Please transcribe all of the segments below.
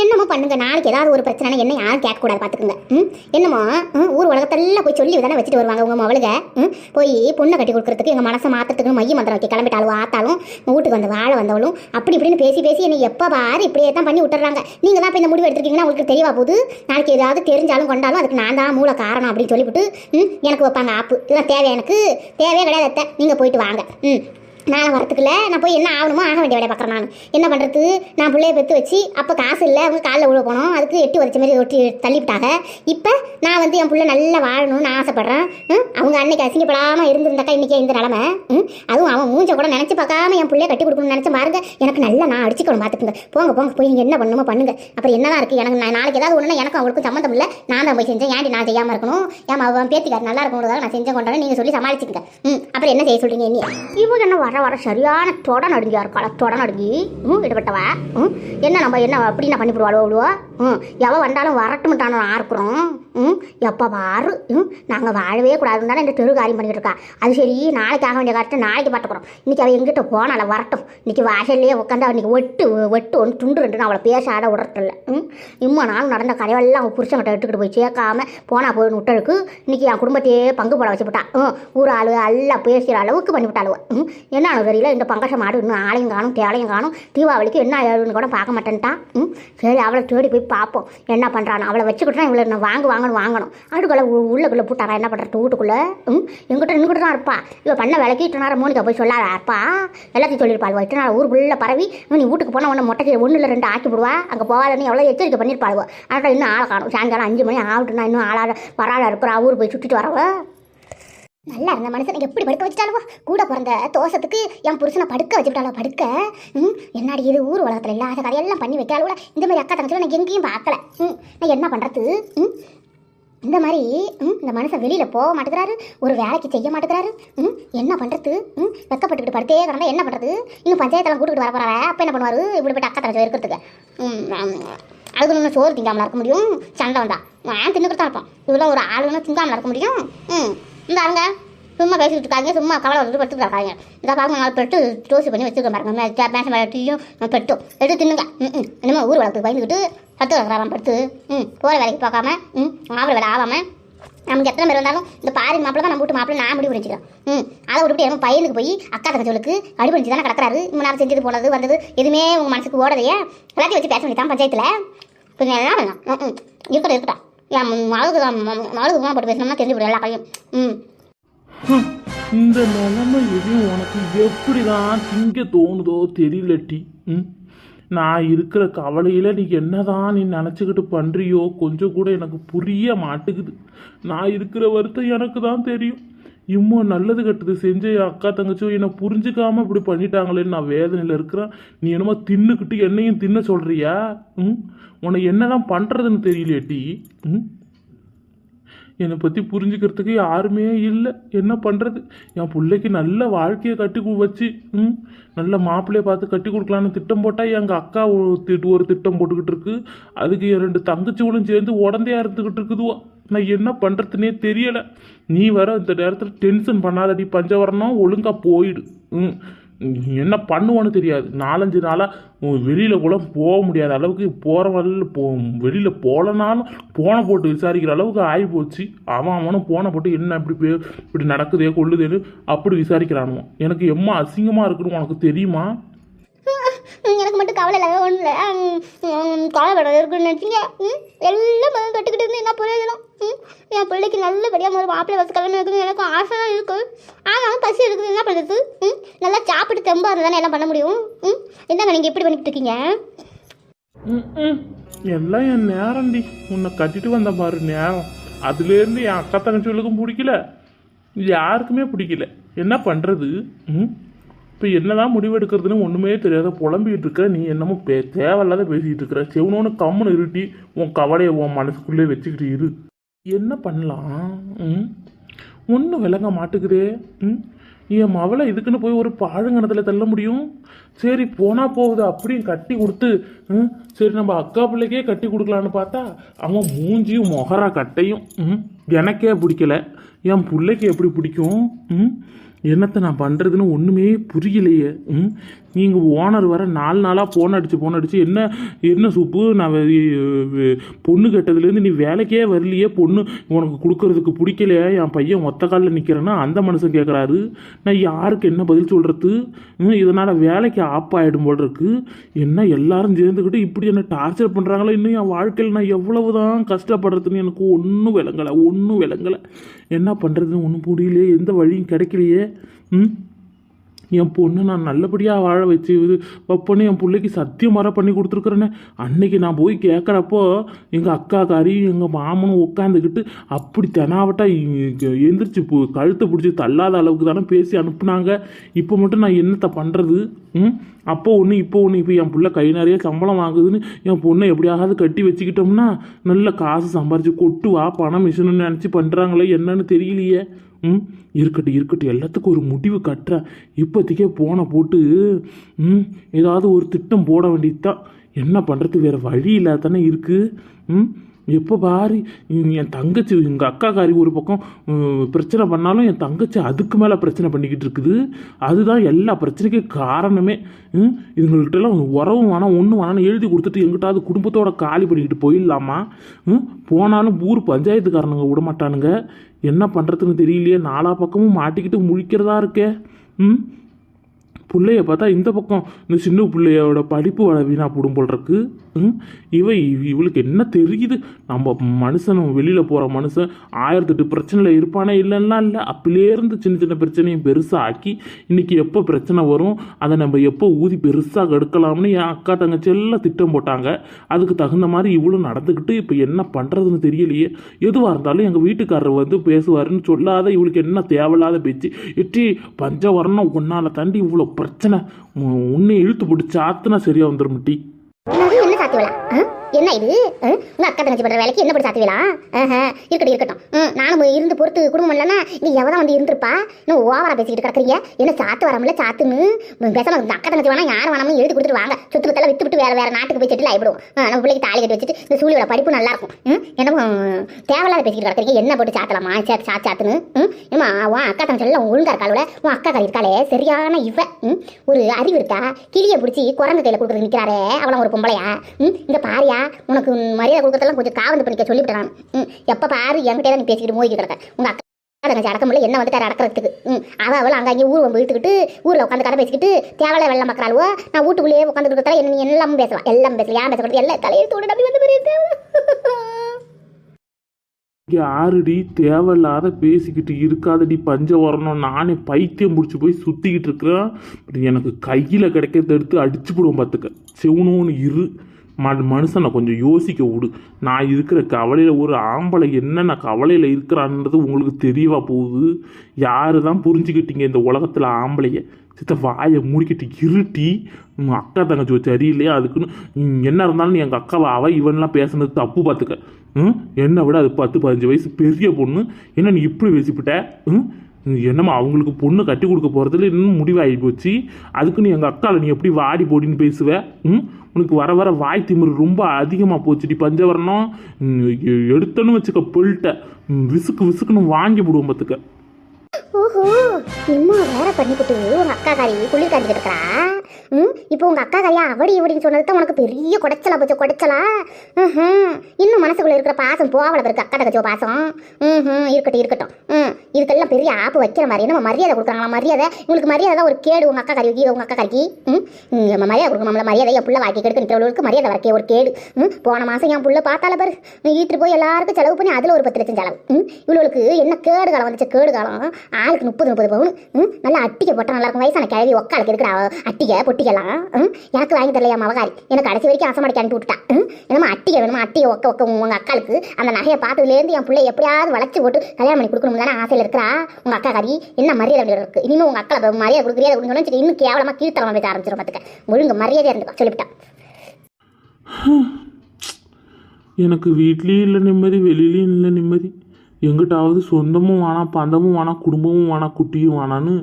என்னமோ பண்ணுங்க நாளைக்கு ஏதாவது ஒரு பிரச்சனை என்ன யாரும் கேட்கக்கூடாது பார்த்துக்குங்க. ம்? என்னமோ ஊர் உலகத்தெல்லாம் போய் சொல்லி தானே வச்சுட்டு வருவாங்க உங்க மவளுக? ம்? போய் பொண்ணை கட்டி கொடுக்கறதுக்கு எங்கள் மனசை மாற்றுறதுக்கு மைய மந்திரம் வைக்க கிளம்பிட்டாலும் ஆத்தாலும் வீட்டுக்கு வந்து வாழ வந்தவளும் அப்படி இப்படின்னு பேசி பேசி என்னை எப்போ பாரு இப்படியே தான் பண்ணி விட்டுறாங்க. நீங்கள் தான் இப்போ இந்த முடிவு எடுத்திருக்கீங்கன்னா உங்களுக்கு தெரியவா போகுது. நாளைக்கு ஏதாவது தெரிஞ்சாலும் கொண்டாலும் அதுக்கு நான் தான் மூல காரணம் அப்படின்னு சொல்லிவிட்டு ம் எனக்கு வைப்பாங்க ஆப்பு. இதெல்லாம் தேவை எனக்கு. தேவையே கிடையாது நீங்கள் போயிட்டு வாங்க. ம். நான் வரத்துக்குள்ள நான் போய் என்ன ஆகணுமோ ஆக வேண்டிய வேலையை பார்க்குறேன் நான். என்ன பண்ணுறது நான் பிள்ளைய பெற்று வச்சு அப்போ காசு இல்லை அவங்க காலில் விழ போனோம். அதுக்கு எட்டு வரைச்ச மாதிரி ஒட்டி தள்ளிவிட்டாங்க. இப்போ நான் வந்து என் பிள்ளை நல்லா வாழணும்னு ஆசைப்பட்றேன். ம், அவங்க அன்னைக்கு அசிங்கப்படாமல் இருந்திருந்தாக்கா இன்றைக்கி இந்த நிலமை. ம், அதுவும் அவன் மூஞ்ச கூட நினச்சி பார்க்காம என் பிள்ளைய கட்டி கொடுக்கணும்னு நினச்ச பாருங்க. எனக்கு நல்லா நான் அடிச்சுக்கணும் பார்த்துக்குங்க போங்க போங்க போய் நீங்கள் என்ன பண்ணணுமோ பண்ணுங்க. அப்புறம் என்னதான் இருக்குது எனக்கு நான் நாளைக்கு ஏதாவது ஒன்றுனா எனக்கும் அவளுக்கும் சம்மந்தம் இல்லை. நான் தான் போய் செஞ்சேன். ஏன்டி நான் செய்யாமல் இருக்கணும்? ஏன் அவன் பேத்திக்கார் நல்லா இருக்கணுன்றதாக நான் செஞ்சேன் கொண்டாட நீங்கள் சொல்லி சமாளிச்சுக்கங்க. ம் அப்புறம் என்ன செய்ய சொல்றீங்க நீ இவங்க என்ன வர வர சரியான தொட நடுங்கியா இருக்காள தொட நடுங்கி ம் இடப்பட்டவ ம் என்ன நம்ம என்ன அப்படி என்ன பண்ணி போடுவாளோ அவ்வளோ ம் எவ வந்தாலும் நான் இருக்கிறோம் ம் எப்போ வாரு ம் நாங்கள் வாழவே கூடாதுன்னு தானே இந்த தெரு காரியம் பண்ணிட்டு இருக்கா. அது சரி நாளைக்கு ஆக வேண்டிய காரியத்தை நாளைக்கு பார்த்துக்குறோம் இன்னைக்கு அவள் எங்கிட்ட போனால வரட்டும். இன்றைக்கி வாசல்லையே உட்காந்து அவனுக்கு ஒட்டு ஒட்டு ஒன்று துண்டு ரெண்டு அவளை பேசாட விடறதில்ல. ம் இம்மா நானும் நடந்த கதையெல்லாம் அவன் புருஷன்கிட்ட எடுத்துக்கிட்டு போய் சேர்க்காம போனால் போய் விட்டதுக்கு இன்றைக்கி என் குடும்பத்தையே பங்கு போட வச்சுவிட்டா ம் ஊர் ஆள் எல்லாம் பேசுகிற அளவுக்கு பண்ணிவிட்டாளுவ. ம் என்ன தெரியல இந்த பங்கச மாடு இன்னும் ஆளையும் காணும் தேலையும் காணும்? தீபாவளிக்கு என்ன ஏழுன்னு கூட பார்க்க மாட்டேன்ட்டா. ம்? சரி அவளை தேடி போய் பார்ப்போம். என்ன பண்ணுறான் அவளை வச்சுக்கிட்டா இவளை நான் வாங்கு வாங்கணும் வாங்கணும். அடுக்குள்ள உள்ளக்குள்ளே போட்டாரா என்ன பண்ணுறது வீட்டுக்குள்ளே ம்? எங்கிட்ட நின்றுக்கிட்டு தான் இருப்பா. இவள் பண்ண வேலைக்கு இட்டு நேரம் போய் சொல்லாத இருப்பா எல்லாத்தையும் சொல்லியிருப்பாள் இத்தனை நேரம் ஃபுல்லாக பரவி நீ வீட்டுக்கு போனால் ஒன்று மொட்டை ஒன்று இல்லை ரெண்டு ஆக்கி விடுவா அங்கே போகாதன்னு எவ்வளோ எச்சரிக்கை பண்ணியிருப்பாளுவோ ஆனால் இன்னும் ஆளை காணும். சாயங்காலம் அஞ்சு மணி ஆகட்டும்னா இன்னும் ஆளாக வராத இருக்கிறா. ஊர் போய் சுற்றிட்டு வரவ. நல்லா இருந்த மனுஷனை எப்படி படுக்க வச்சுட்டாலும் கூட பிறந்த தோசத்துக்கு என் புருஷனை படுக்க வச்சுட்டாலும் படுக்க? ம்? என்னடி இது ஊர் உலகத்தில் இல்லாத கதையெல்லாம் பண்ணி வைக்காளுவ இந்த மாதிரி அக்கா தங்கச்சியில் நான் எங்கேயும் பார்க்கல. ம்? நான் என்ன பண்ணுறது ம்? இந்த மாதிரி ம்? இந்த மனுஷன் வெளியில் போக மாட்டேங்கிறாரு. ஒரு வேலைக்கு செய்ய மாட்டேங்கிறாரு. ம்? என்ன பண்ணுறது ம்? வெக்கப்பட்டுக்கிட்டு படுத்தே கிடந்தா என்ன பண்ணுறது இன்னும் பஞ்சாயத்தெல்லாம் கூட்டுக்கிட்டு வர போகிறாரு அப்போ என்ன பண்ணுவார்? இப்படிப்பட்ட அக்கா தங்கச்சி இருக்கிறதுக்கு அதுக்கு இன்னும் சோறு திங்காமலாம் இருக்க முடியும்? சண்டை வந்தா. நான் தின்னுக்கிட்டு தான் இருப்போம் இதெல்லாம் ஒரு ஆளுன்னு திங்காமலாம் இருக்க முடியும்? ம். இந்த அவங்க சும்மா பேசிக்கிட்டு இருக்காங்க சும்மா கவலை வந்து படுத்துட்டு இருக்காங்க இந்த பாருங்க நாலு பெட்டு டோசி பண்ணி வச்சுருக்க பாருங்க. மே- மேசம் மேலே டீயும் பெட்டும். எடுத்து தின்னுங்க. ம் என்னமோ ஊர் வளர்த்து பயந்துக்கிட்டு சத்து வளர்க்குறான் படுத்து. ம் போகிற வேலைக்கு பார்க்காம ம் ஆவல வேலை ஆகாமல் நமக்கு எத்தனை பேர் வந்தாலும் இந்த பாரி மாப்பிள்ள தான் நம்ம வீட்டு மாப்பிள்ள நான் முடிவு பண்ணிக்கிறேன் ம் அதை விட்டுட்டு என் பையனுக்கு போய் அக்கா தங்கச்சவளுக்கு அடி பண்ணி தானே கிடக்கிறாரு. இவங்க செஞ்சது போனது வந்தது எதுவுமே உங்கள் மனசுக்கு ஓடலையே. எல்லாத்தையும் வச்சு பேச வேண்டியதான் பஞ்சாயத்தில். கொஞ்சம் என்ன வேணும் ம் ம். இருக்கட்டும் இருக்கட்டும். என் மகளுக்கு மகளுக்கு போட்டு தெரிஞ்சு போடும் எல்லா ம். இந்த நிலைமை எதையும் உனக்கு எப்படி தான் திங்க தோணுதோ தெரியலட்டி ம். நான் இருக்கிற கவலையில் நீ என்னதான் நீ நினச்சிக்கிட்டு பண்ணுறியோ கொஞ்சம் கூட எனக்கு புரிய மாட்டேங்குது. நான் இருக்கிற வருத்தம் எனக்கு தான் தெரியும். இம்மோ நல்லது கெட்டது செஞ்ச என் அக்கா தங்கச்சியும் என்னை புரிஞ்சுக்காம இப்படி பண்ணிட்டாங்களேன்னு நான் வேதனையில் இருக்கிறேன். நீ என்னமோ தின்னுக்கிட்டு என்னையும் தின்ன சொல்கிறியா ம்? உன்னை என்னதான் பண்ணுறதுன்னு தெரியலையேட்டி ம்? என்னை பற்றி புரிஞ்சுக்கிறதுக்கு யாருமே இல்லை. என்ன பண்ணுறது என் பிள்ளைக்கு நல்ல வாழ்க்கையை கட்டி வச்சு ம்? நல்ல மாப்பிள்ளையை பார்த்து கட்டி கொடுக்கலான்னு திட்டம் போட்டால் எங்கள் அக்கா ஒரு திட்டு ஒரு திட்டம் போட்டுக்கிட்டு இருக்கு. அதுக்கு என் ரெண்டு தங்கச்சிகளும் சேர்ந்து உடந்தையாக இருந்துக்கிட்டு இருக்குதுவோ. நான் என்ன பண்ணுறதுனே தெரியலை. நீ வர இந்த நேரத்தில் டென்ஷன் பண்ணாதடி பஞ்சவரணம் ஒழுங்காக போயிடு. ம். என்ன பண்ணுவான்னு தெரியாது. நாலஞ்சு நாளாக வெளியில் கூட போக முடியாத அளவுக்கு போகிற வழியில் போ வெளியில் போகலனாலும் போனை போட்டு விசாரிக்கிற அளவுக்கு ஆகி போச்சு அவன் அவனும் போனை போட்டு என்ன இப்படி பே இப்படி நடக்குதே கொள்ளுதேன்னு அப்படி விசாரிக்கிறானுவான் எனக்கு எம்மா அசிங்கமாக இருக்குன்னு உனக்கு தெரியுமா? எனக்கு மட்டும் கவலை இல்லை ஒன்றும் இல்லை. கவலைப்படாத இருக்குன்னு நினச்சிங்க? ம் எல்லாம் பதில் தொட்டுக்கிட்டு இருந்து என்ன பிரயோஜனம்? ம் என் பிள்ளைக்கு நல்லபடியாக முதல் மாப்பிள்ளை வசதி கல்யாணம் இருக்குன்னு எனக்கு ஆசை தான் இருக்குது ஆனாலும் பசி இருக்குது என்ன பண்ணுறது ம் நல்லா சாப்பிட்டு தெம்பாக இருந்தால் தானே பண்ண முடியும்? ம் என்னங்க நீங்கள் எப்படி பண்ணிக்கிட்டு இருக்கீங்க? ம், ம். எல்லாம் என் நேரம்டி. உன்னை கட்டிட்டு வந்த பாரு நேரம். அதுலேருந்து என் அக்கா தங்கச்சிகளுக்கும் பிடிக்கல. யாருக்குமே பிடிக்கல. என்ன பண்ணுறது ம் இப்போ என்னதான் முடிவெடுக்கிறதுன்னு ஒன்றுமே தெரியாத புலம்பிகிட்டு இருக்க நீ என்னமோ பே தேவையில்லாத பேசிகிட்டு இருக்கிற செவனோன்னு கம்முன்னு இருட்டி உன் கவலையை உன் மனசுக்குள்ளே வச்சுக்கிட்டு இரு. என்ன பண்ணலாம்? ம்? ஒன்றும் விளங்க மாட்டுக்குதே. ம்? என் மவளை இதுக்குன்னு போய் ஒரு பாழுங்கணத்தில் தள்ள முடியும்? சரி போனால் போகுது அப்படியும் கட்டி கொடுத்து ம், சரி நம்ம அக்கா பிள்ளைக்கே கட்டி கொடுக்கலான்னு பார்த்தா அவன் மூஞ்சியும் மொகரா கட்டையும் ம், எனக்கே பிடிக்கல. என் பிள்ளைக்கு எப்படி பிடிக்கும்? ம்? என்னத்தை நான் பண்ணுறதுன்னு ஒன்றுமே புரியலையே. ம்? நீங்கள் ஓனர் வர நாலு நாளாக ஃபோன் அடித்து ஃபோன் அடித்து என்ன என்ன சூப்பு? நான் பொண்ணு கேட்டதுலேருந்து நீ வேலைக்கே வரலையே பொண்ணு. உனக்கு கொடுக்கறதுக்கு பிடிக்கலையே என் பையன் ஒத்த காலில் நிற்கிறேன்னா அந்த மனுஷன் கேட்குறாரு நான் யாருக்கு என்ன பதில் சொல்கிறது இதனால் வேலைக்கு ஆப் ஆகிடும் போல் இருக்கு. என்ன எல்லாரும் சேர்ந்துக்கிட்டு இப்படி என்ன டார்ச்சர் பண்ணுறாங்களோ இன்னும் என் வாழ்க்கையில் நான் எவ்வளவு தான் கஷ்டப்படுறதுன்னு எனக்கு ஒன்றும் விளங்கலை ஒன்றும் விளங்கலை. என்ன பண்ணுறதுன்னு ஒன்றும் புரியலையே எந்த வழியும் கிடைக்கலையே ம்? என் பொண்ணு நான் நல்லபடியாக வாழ வச்சு இது வைப்பேன்னு என் பிள்ளைக்கு சத்தியம் வர பண்ணி கொடுத்துருக்குறேனே. அன்னைக்கு நான் போய் கேட்குறப்போ எங்கள் அக்கா காரி எங்கள் மாமனும் உட்காந்துக்கிட்டு அப்படி தெனாவட்டா எந்திரிச்சு பு- கழுத்தை பிடிச்சி தள்ளாத அளவுக்கு தானே பேசி அனுப்புனாங்க. இப்போ மட்டும் நான் என்னத்தை பண்ணுறது ம்? அப்போ ஒன்று இப்போ ஒன்று இப்போ என் பிள்ளை கை நிறைய சம்பளம் வாங்குதுன்னு என் பொண்ணை எப்படியாவது கட்டி வச்சுக்கிட்டோம்னா நல்ல காசு சம்பாரிச்சு கொட்டு வா பணம் மிஷின்னு நினச்சி பண்ணுறாங்களே என்னன்னு தெரியலையே. ம் இருக்கட்டும் இருக்கட்டும் எல்லாத்துக்கும் ஒரு முடிவு கட்டுற. இப்போதைக்கே போனை போட்டு ம் ஏதாவது ஒரு திட்டம் போட வேண்டியது தான் என்ன பண்ணுறது வேறு வழி இல்லாதானே இருக்குது ம் எப்போ பாரு என் தங்கச்சி எங்கள் அக்காக்காரி ஒரு பக்கம் பிரச்சனை பண்ணாலும் என் தங்கச்சி அதுக்கு மேலே பிரச்சனை பண்ணிக்கிட்டு இருக்குது. அதுதான் எல்லா பிரச்சனைக்கும் காரணமே. ம் இதுங்கள்கிட்டலாம் உறவும் வேணாம் ஒன்றும் வேணாம்னு எழுதி கொடுத்துட்டு எங்கிட்டாவது குடும்பத்தோட காலி பண்ணிக்கிட்டு போயிடலாமா? ம் போனாலும் ஊர் பஞ்சாயத்துக்காரனுங்க விட மாட்டானுங்க. என்ன பண்ணுறதுன்னு தெரியலையே நாலா பக்கமும் மாட்டிக்கிட்டு முழிக்கிறதா இருக்கே. ம் பிள்ளைய பார்த்தா இந்த பக்கம் இந்த சின்ன பிள்ளையோட படிப்பு வர வீணா போடும் போல் இருக்கு. ம்? இவ இவ- இவளுக்கு என்ன தெரியுது? நம்ம மனுஷன் வெளியில் போகிற மனுஷன் ஆயிரத்தெட்டு பிரச்சனையில் இருப்பானே இல்லைன்னா இல்லை? அப்பலேருந்து சின்ன சின்ன பிரச்சனையும் பெருசாக ஆக்கி இன்னைக்கு எப்போ பிரச்சனை வரும்? அதை நம்ம எப்போ ஊதி பெருசாக எடுக்கலாம்னு என் அக்கா தங்கச்சி எல்லாம் திட்டம் போட்டாங்க. அதுக்கு தகுந்த மாதிரி இவ்வளோ நடந்துக்கிட்டு இப்போ என்ன பண்ணுறதுன்னு தெரியலையே. எதுவாக இருந்தாலும் எங்கள் வீட்டுக்காரர் வந்து பேசுவாருன்னு சொல்லாத இவளுக்கு என்ன தேவையில்லாத பேச்சு. எட்டி பஞ்சம் வரணும் தாண்டி இவ்வளோ பிரச்சனை. உன்னை இழுத்து பிடிச்சி ஆத்துனா சரியாக வந்துடும் டி. என்ன இது? ஆ? உங்க அக்கா தங்கச்சி பண்ற வேலைக்கு என்ன படி சாத்தியவளா இருக்கட்டும் இருக்கட்டும். நானும் இருந்து பொறுத்து குடும்பம் இல்லைன்னா நீ எவதான் வந்து இருந்திருப்பா? இன்னும் ஓவரா பேசிக்கிட்டு கிடக்குறீங்க? என்ன சாத்து வராமல சாத்துன்னு? பேசாம இந்த அக்கா தங்கச்சி வேணா யார் வேணாமனு எழுதி கொடுத்துட்டு வாங்க. சொத்து வித்து விட்டு வேற வேற நாட்டுக்கு போய் செட்டில் ஆயிடும் நம்ம பிள்ளைக்கு தாலி கட்டி வச்சுட்டு இந்த சூழியோட படிப்பு நல்லா இருக்கும் என்னமோ தேவையில்லாத பேசிக்கிட்டு கிடக்குறீங்க. என்ன போட்டு சாத்தலாமா? சாத்து சாத்து சாத்துன்னு? ஏமா உன் அக்கா தங்கச்சி எல்லாம் ஒழுங்கா இருக்காளோட? உன் அக்கா கறி இருக்காளே சரியான இவ. ஒரு அறிவு இருக்கா? கிளியை பிடிச்சி குரங்கு கையில் கொடுக்குறது நிற்கிறாரே அவளாம் ஒரு பொம்பளையா? இந்த பாரியா? உனக்கு மரியாதை கொடுக்கறதெல்லாம் கொஞ்சம் காவந்து பண்ணிக்க சொல்லிவிட்டேன்? ம் எப்போ பாரு என்கிட்ட நீ பேசிக்கிட்டு மோதிக்க கிடக்க. உங்க அக்கா தங்கச்சி அடக்க முடியல என்ன வந்துட்டு அடக்கிறதுக்கு? ம் அவள் அவள் அங்கே ஊர் வந்து இழுத்துக்கிட்டு ஊரில் உட்காந்து கடை பேசிக்கிட்டு தேவையில்ல வெள்ள மக்களாளுவோ நான் வீட்டுக்குள்ளேயே உட்காந்து இருக்கிறதால என்ன எல்லாம் பேசலாம். எல்லாம் பேசலாம். ஏன் பேசக்கூடாது? எல்லாம் தலையெழுத்தோட நம்பி வந்து பெரிய தேவை யாருடி? தேவையில்லாத பேசிக்கிட்டு இருக்காதடி பஞ்சம் வரணும் நானே பைத்தியம் முடிச்சு போய் சுற்றிக்கிட்டு இருக்கிறேன். எனக்கு கையில் கிடைக்கிறத எடுத்து அடிச்சு போடுவோம் பார்த்துக்க செவனோன்னு இரு. மனுஷனை கொஞ்சம் யோசிக்க விடு. நான் இருக்கிற கவலையில் ஒரு ஆம்பளை என்னென்ன கவலையில் இருக்கிறான்றது உங்களுக்கு தெரியவா போகுது? யாரு தான் புரிஞ்சுக்கிட்டீங்க இந்த உலகத்தில் ஆம்பளையை? சித்த வாயை மூடிக்கிட்டு இருட்டி உங்கள் அக்கா தங்கச்சி வச்சு சரியில்லையா? அதுக்குன்னு என்ன இருந்தாலும் நீ எங்கள் அக்காவை அவ இவன்லாம் பேசுனது தப்பு பார்த்துக்க ம்? என்னை விட அது பத்து பதினஞ்சு வயசு பெரிய பொண்ணு. என்ன நீ இப்படி பேசிவிட்ட ம்? என்னம்மா அவங்களுக்கு பொண்ணு கட்டி கொடுக்க போகிறதுல இன்னும் முடிவாகி போச்சு. அதுக்குன்னு எங்கள் அக்காவில் நீ எப்படி வாடி போடின்னு பேசுவ? ம்? உனக்கு வர வர வாய் திமிரு ரொம்ப அதிகமாக போச்சுடி பஞ்சவரணம். எடுத்தோன்னு வச்சுக்க பொல்ட்ட விசுக்கு விசுக்குன்னு வாங்கி விடுவோம் பார்த்துக்க ஓஹோ இம்மா வேற பண்ணிக்கிட்டு உங்க அக்கா காரி குளிர் காஞ்சிக்கிட்டு இருக்கா ம் இப்போ உங்க அக்கா காரியா அவடி இவடின்னு சொன்னது தான் உனக்கு பெரிய குடைச்சலா போச்சு குடைச்சலா? ம் இன்னும் மனசுக்குள்ள இருக்கிற பாசம் போவல இருக்கு அக்கா தகச்சோ பாசம். ம் இருக்கட்டும் இருக்கட்டும். ம் இதுக்கெல்லாம் பெரிய ஆப்பு வைக்கிற மாதிரி நம்ம மரியாதை கொடுக்குறாங்களா? மரியாதை உங்களுக்கு மரியாதை தான் ஒரு கேடு உங்க அக்கா கறிக்கு உங்க அக்கா காரிக்கு ம் நம்ம மரியாதை கொடுக்கணும்ல மரியாதை என் புள்ள வாக்கி கெடுக்க நிற்கிறவங்களுக்கு மரியாதை வரக்கே ஒரு கேடு. ம் போன மாசம் என் புள்ள பார்த்தால பாரு. நீ ஈட்டு போய் எல்லாருக்கும் செலவு பண்ணி அதுல ஒரு பத்து லட்சம் செலவு. ம் இவளுக்கு என்ன கேடு காலம் வந்துச்சு கேடு காலம். ஆளுக்கு முப்பது முப்பது பவுன் ம் நல்லா அட்டிக்க போட்டால் நல்லா இருக்கும் வயசான கிழவி ஒக்காளுக்கு இருக்கிற. அட்டிக்க பொட்டிக்கெல்லாம் ம் எனக்கு வாங்கி தரலையா மவகாரி? எனக்கு கடைசி வரைக்கும் அசமாடிக்கு அனுப்பி விட்டுட்டா. ம் என்னமா அட்டிக்க வேணுமா? அட்டிகை ஒக்க ஒக்க உங்கள் அக்காளுக்கு. அந்த நகையை பார்த்ததுலேருந்து என் பிள்ளை எப்படியாவது வளைச்சி போட்டு கல்யாணம் பண்ணி கொடுக்கணும் தானே ஆசையில் இருக்கிறா. உங்கள் அக்கா கறி என்ன மரியாதை அப்படி இருக்கு? இனிமேல் உங்கள் அக்கா மரியாதை கொடுக்குறியா அப்படின்னு சொல்லி இன்னும் கேவலமாக கீழ்த்தரமா பேச ஆரம்பிச்சிடும் பார்த்துக்க ஒழுங்கு மரியாதையாக இருந்துக்கோ சொல்லிவிட்டான் எனக்கு வீட்லேயும் இல்லை நிம்மதி வெளியிலையும் இல்லை நிம்மதி. எங்கிட்டாவது சொந்தமும் வேணாம் பந்தமும் வேணாம் குடும்பமும் வேணாம் குட்டியும் வேணான்னு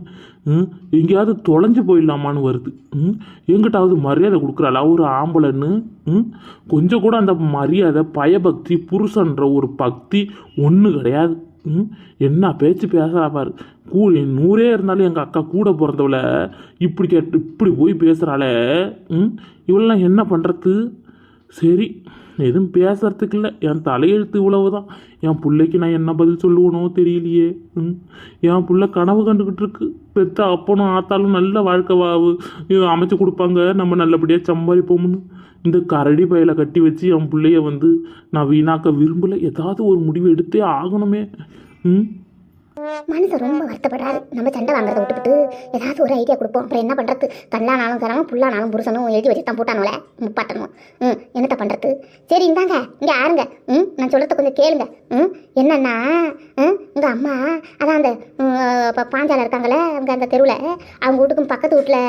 எங்கேயாவது தொலைஞ்சு போயிடலாமான்னு வருது. ம், எங்கிட்டாவது மரியாதை கொடுக்குறாளா? ஒரு ஆம்பளைன்னு ம், கொஞ்சம் கூட அந்த மரியாதை பயபக்தி புருஷன்ற ஒரு பக்தி ஒன்று கிடையாது. ம் என்ன பேச்சு பேசுகிறா பாரு. கூ நூறே இருந்தாலும் எங்கள் அக்கா கூட பிறந்தவளை இப்படி கேட்டு இப்படி போய் பேசுகிறாளே ம் இவளெல்லாம் என்ன பண்ணுறது சரி எதுவும் பேசுறதுக்கு இல்லை என் தலையெழுத்து இவ்வளவு தான் என் பிள்ளைக்கு நான் என்ன பதில் சொல்லுவனோ தெரியலையே. ம் என் பிள்ளை கனவு கண்டுக்கிட்டு இருக்கு. பெத்த அப்பனும் ஆத்தாலும் நல்ல வாழ்க்கை வாவு. அமைச்சு கொடுப்பாங்க. நம்ம நல்லபடியாக சம்பாதிப்போம்னு. இந்த கரடி பையில கட்டி வச்சு என் பிள்ளைய வந்து நான் வீணாக்க விரும்பலை. ஏதாவது ஒரு முடிவு எடுத்தே ஆகணுமே. ம் மனுஷன் ரொம்ப வருத்தப்படுறாரு. நம்ம சண்டை வாங்குறத விட்டுவிட்டு ஏதாவது ஒரு ஐடியா கொடுப்போம். அப்புறம் என்ன பண்ணுறது கல்லானாலும் கராமல் புல்லானாலும் புருஷனும் எழுதி வச்சு தான் போட்டானோல முப்பாட்டணும் ம் என்னத்த பண்ணுறது சரி இந்தாங்க இங்கே ஆருங்க ம் நான் சொல்கிறத கொஞ்சம் கேளுங்க. ம் என்னன்னா ம் உங்கள் அம்மா அதான் அந்த இப்போ பாஞ்சால இருக்காங்களே அவங்க அந்த தெருவில் அவங்க வீட்டுக்கும் பக்கத்து வீட்டில்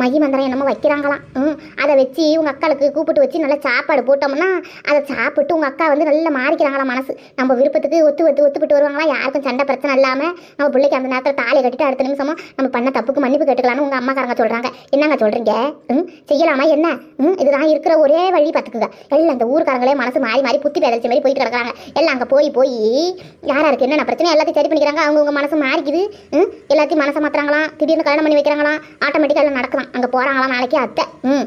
மைய மந்திரம் என்னமோ வைக்கிறாங்களாம். ம் அதை வச்சு உங்கள் அக்காளுக்கு கூப்பிட்டு வச்சு நல்லா சாப்பாடு போட்டோம்னா அதை சாப்பிட்டு உங்கள் அக்கா வந்து நல்லா மாறிக்கிறாங்களாம் மனசு. நம்ம விருப்பத்துக்கு ஒத்து ஒத்து ஒத்துப்பிட்டு வருவாங்களா? யாருக்கும் சண்டை பிரச்சனை இல்லாமல் நம்ம பிள்ளைக்கு அந்த நேரத்தில் தாலி கட்டிட்டு அடுத்த நிமிஷமும் நம்ம பண்ண தப்புக்கு மன்னிப்பு கேட்டுக்கலாம்னு உங்கள் அம்மாக்காரங்க சொல்கிறாங்க என்னங்க சொல்கிறீங்க ம்? செய்யலாமா என்ன? ம்? இதுதான் இருக்கிற ஒரே வழி பார்த்துக்குங்க. எல்லாம் அந்த ஊருக்காரங்களே மனசு மாறி மாறி புத்தி பேதலிச்ச மாதிரி போயிட்டு கிடக்குறாங்க. எல்லாம் அங்கே போய் போய் யாராருக்கு என்னென்ன பிரச்சனை எல்லாத்தையும் சரி பண்ணிக்கிறாங்க. அவங்கவுங்க மனசு மாறிக்குது. ம்? எல்லாத்தையும் மனசை மாத்துறாங்களாம். திடீர்னு கல்யாணம் பண்ணி வைக்கிறாங்களாம். ஆட்டோமேட்டிக்காக எல்லாம் நடக்கலாம் அங்கே போகிறாங்களாம் நாளைக்கு அத்தை. ம்?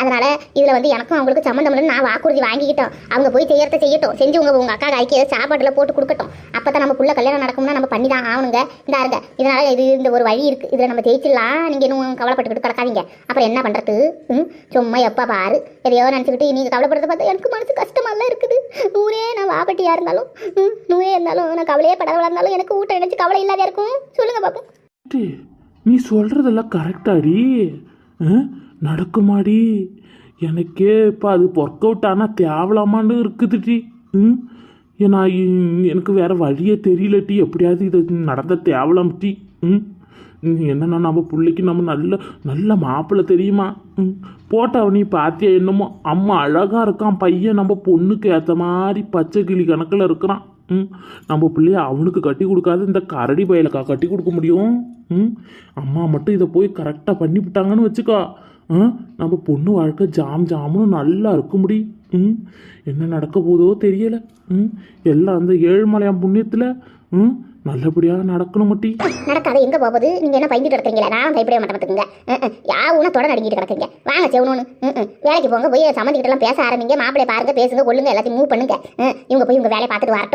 அதனால இதில் வந்து எனக்கும் அவங்களுக்கு சம்மந்தம் இல்லைன்னு நான் வாக்குறுதி வாங்கிக்கிட்டோம். அவங்க போய் செய்யறத செய்யட்டும். செஞ்சு உங்க உங்க அக்கா காய்க்கு ஏதோ சாப்பாட்டில் போட்டு கொடுக்கட்டும். அப்போ தான் நமக்குள்ள கல்யாணம் நடக்கும்னா நம்ம பண்ணி தான் ஆகணுங்க. இந்த இருங்க. இதனால இது இந்த ஒரு வழி இருக்கு. இதில் நம்ம ஜெயிச்சிடலாம். நீங்கள் இன்னும் கவலைப்பட்டுக்கிட்டு கிடக்காதீங்க. அப்புறம் என்ன பண்ணுறது ம்? சும்மா எப்போ பாரு. எதையோ நினச்சிக்கிட்டு நீங்கள் கவலைப்படுறத பார்த்தா எனக்கு மனசு கஷ்டமாலாம் இருக்குது. நூறே நான் வாபட்டியாக இருந்தாலும் ம், நூறே இருந்தாலும் நான் கவலையே படவளாக இருந்தாலும் எனக்கு ஊட்ட நினச்சி கவலை இல்லாத இருக்கும். சொல்லுங்க பாப்போம். நீ சொல்றதெல்லாம் கரெக்டாடி நடக்குமாடி? எனக்கே இப்போ அது ஒர்க் அவுட் ஆனால் தேவலாமான்னு இருக்குதுடி. ம்? ஏன்னா எனக்கு வேறு வழியே தெரியலட்டி எப்படியாவது இது நடந்த தேவலாம் டீ ம்? என்னென்னா என்னன்னா நம்ம பிள்ளைக்கு நம்ம நல்ல நல்ல மாப்பிள்ளை தெரியுமா? ம்? போட்டா நீ பார்த்தியா என்னமோ? அம்மா அழகாக இருக்கான். பையன் நம்ம பொண்ணுக்கு ஏற்ற மாதிரி பச்சை கிளி கணக்கில் இருக்கிறான். ம்? நம்ம பிள்ளைய அவனுக்கு கட்டி கொடுக்காத இந்த கரடி பயலுக்கா கட்டி கொடுக்க முடியும்? ம்? அம்மா மட்டும் இதை போய் கரெக்டாக பண்ணிவிட்டாங்கன்னு வச்சுக்கோ. நம்ம பொண்ணு வாழ்க்கை ஜாம் ஜாமுன்னு நல்லா இருக்க முடியும் ம்? என்ன நடக்க போதோ தெரியலை. ம்? எல்லாம் அந்த ஏழுமலையான் புண்ணியத்தில் ம்? நல்லபடியாக நடக்கணும் மட்டி. நடக்காது எங்க போகுது? நீங்க என்ன பயந்துட்டு இருக்கீங்களா நான் பயப்படவே மாட்டேன் பார்த்துக்குங்க ஊனா தொட நடுங்கிட்டு கிடக்குங்க வாங்க செவனோன்னு. வேலைக்கு போங்க போய் சம்மந்திக்கிட்ட எல்லாம் பேச ஆரம்பிங்க. மாப்பிளை பாருங்க பேசுங்க கொள்ளுங்க எல்லாத்தையும் மூவ் பண்ணுங்க. ம், இவங்க போய் உங்க வேலையை பார்த்துட்டு வரட்டும்.